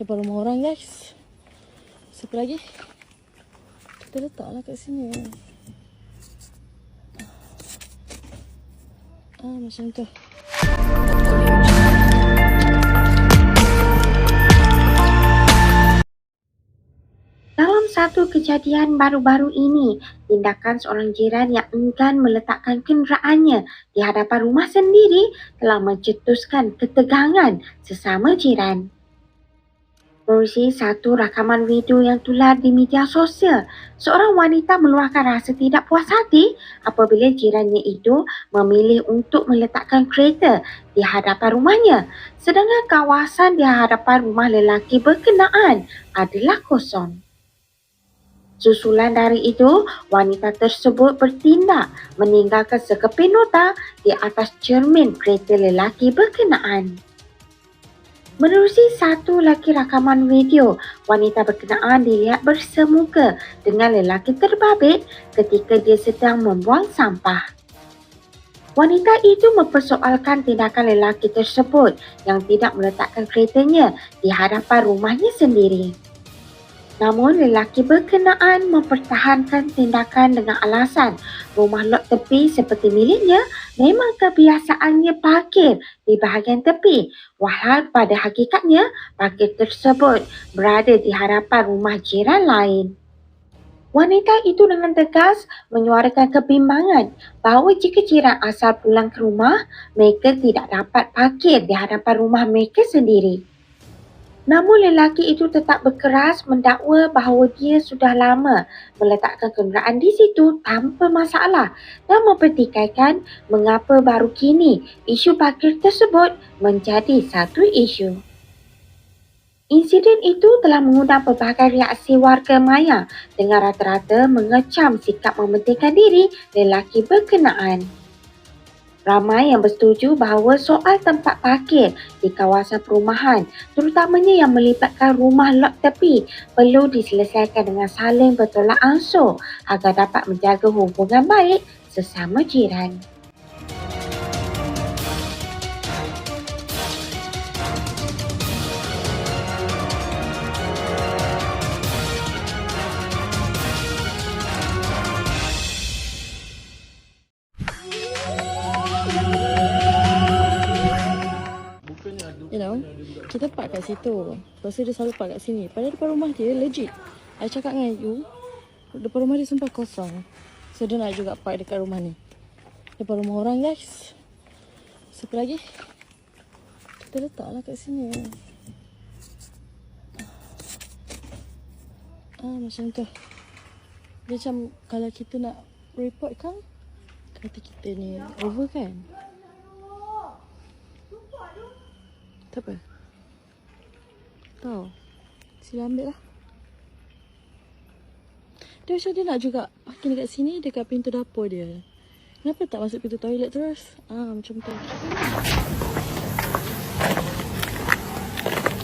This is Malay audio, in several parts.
Depan rumah orang guys. Siapa lagi? Kita letaklah kat sini. Ah macam tu. Satu kejadian baru-baru ini, tindakan seorang jiran yang enggan meletakkan kenderaannya di hadapan rumah sendiri telah mencetuskan ketegangan sesama jiran. Menerusi satu rakaman video yang tular di media sosial, seorang wanita meluahkan rasa tidak puas hati apabila jirannya itu memilih untuk meletakkan kereta di hadapan rumahnya sedangkan kawasan di hadapan rumah lelaki berkenaan adalah kosong. Susulan dari itu, wanita tersebut bertindak meninggalkan sekeping nota di atas cermin kereta lelaki berkenaan. Menerusi satu lagi rakaman video, wanita berkenaan dilihat bersemuka dengan lelaki terbabit ketika dia sedang membuang sampah. Wanita itu mempersoalkan tindakan lelaki tersebut yang tidak meletakkan keretanya di hadapan rumahnya sendiri. Namun lelaki berkenaan mempertahankan tindakan dengan alasan rumah lot tepi seperti miliknya memang kebiasaannya parkir di bahagian tepi walhal pada hakikatnya parkir tersebut berada di hadapan rumah jiran lain. Wanita itu dengan tegas menyuarakan kebimbangan bahawa jika jiran asal pulang ke rumah, mereka tidak dapat parkir di hadapan rumah mereka sendiri. Namun lelaki itu tetap berkeras mendakwa bahawa dia sudah lama meletakkan kenderaan di situ tanpa masalah dan mempertikaikan mengapa baru kini isu parkir tersebut menjadi satu isu. Insiden itu telah mengundang pelbagai reaksi warga maya dengan rata-rata mengecam sikap mementingkan diri lelaki berkenaan. Ramai yang bersetuju bahawa soal tempat parkir di kawasan perumahan, terutamanya yang melibatkan rumah lot tepi, perlu diselesaikan dengan saling bertolak ansur agar dapat menjaga hubungan baik sesama jiran. Kita park kat situ. Lepas tu dia selalu park kat sini. Padahal depan rumah dia legit. I cakap dengan you, depan rumah dia sumpah kosong. So dia nak juga park dekat rumah ni. Depan rumah orang guys. Siapa lagi? Kita letaklah kat sini. Ah macam tu. Dia macam kalau kita nak report kan, kata kita ni over kan. Tak apa. Tahu. Sila ambil lah. Dia macam dia nak juga parking dekat sini dekat pintu dapur dia. Kenapa tak masuk pintu toilet terus? Ah macam tu.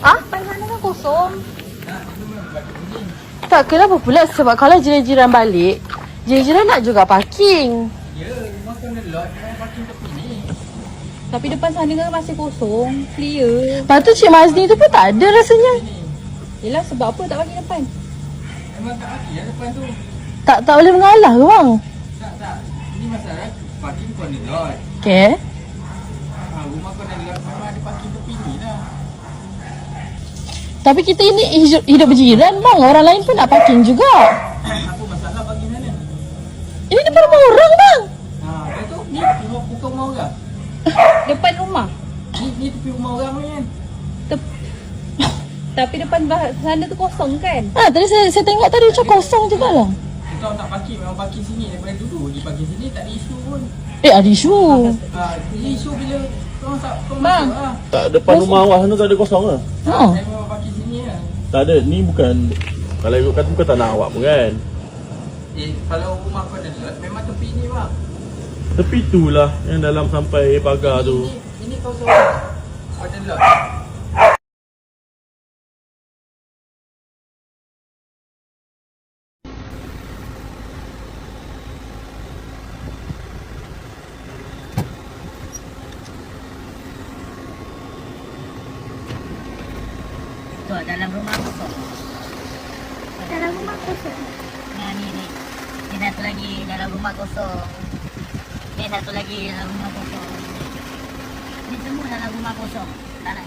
Ah, mana kan kosong? Tak, kenapa pula? Sebab kalau jiran-jiran balik, jiran-jiran nak juga parking. Ya, rumah kena lot, memang parking tepi ni. Tapi depan sana kan masih kosong, clear. Lepas tu Cik Mazni tu pun tak ada rasanya. Yelah sebab apa tak bagi depan? Memang tak parking lah depan tu. Tak tak boleh mengalah ke bang? Tak, tak. Ini masalah parking corner lot. Okay. Ha, rumah corner lot memang ada parking tepi ni lah. Tapi kita ini hidup, hidup berjiran bang. Orang lain pun nak parking juga. Apa masalah parking mana? Ini depan rumah orang bang. Ha, lepas tu, ni bukan rumah orang. Depan rumah. Ni, ni tepi rumah orang ni kan. Tep- Tapi depan bah- sana tu kosong kan? Ha, tadi saya, saya tengok tadi macam kosong juga lah. Kita orang tak parking, memang parking sini. Daripada dulu di parking sini tak ada isu pun. Eh, ada isu. Ha, jadi isu bila korang tak korang Bang. masuk lah. Tak depan rumah awak sana tak ada kosong ke? Ha. Saya memang parking sini lah. Tak ada. Ni bukan kalau ikut kata bukan tanah awak pun kan. Eh, kalau rumah corner lot, memang tepi ni bang. Tepi tu lah yang dalam sampai pagar tu. Ini, ini kosong. Corner lot. Tu dalam rumah kosong. Dalam rumah kosong. Nah ni ni. Ni satu lagi dalam rumah kosong. Ni satu lagi dalam rumah kosong. Ni semua dalam rumah kosong. Tak nak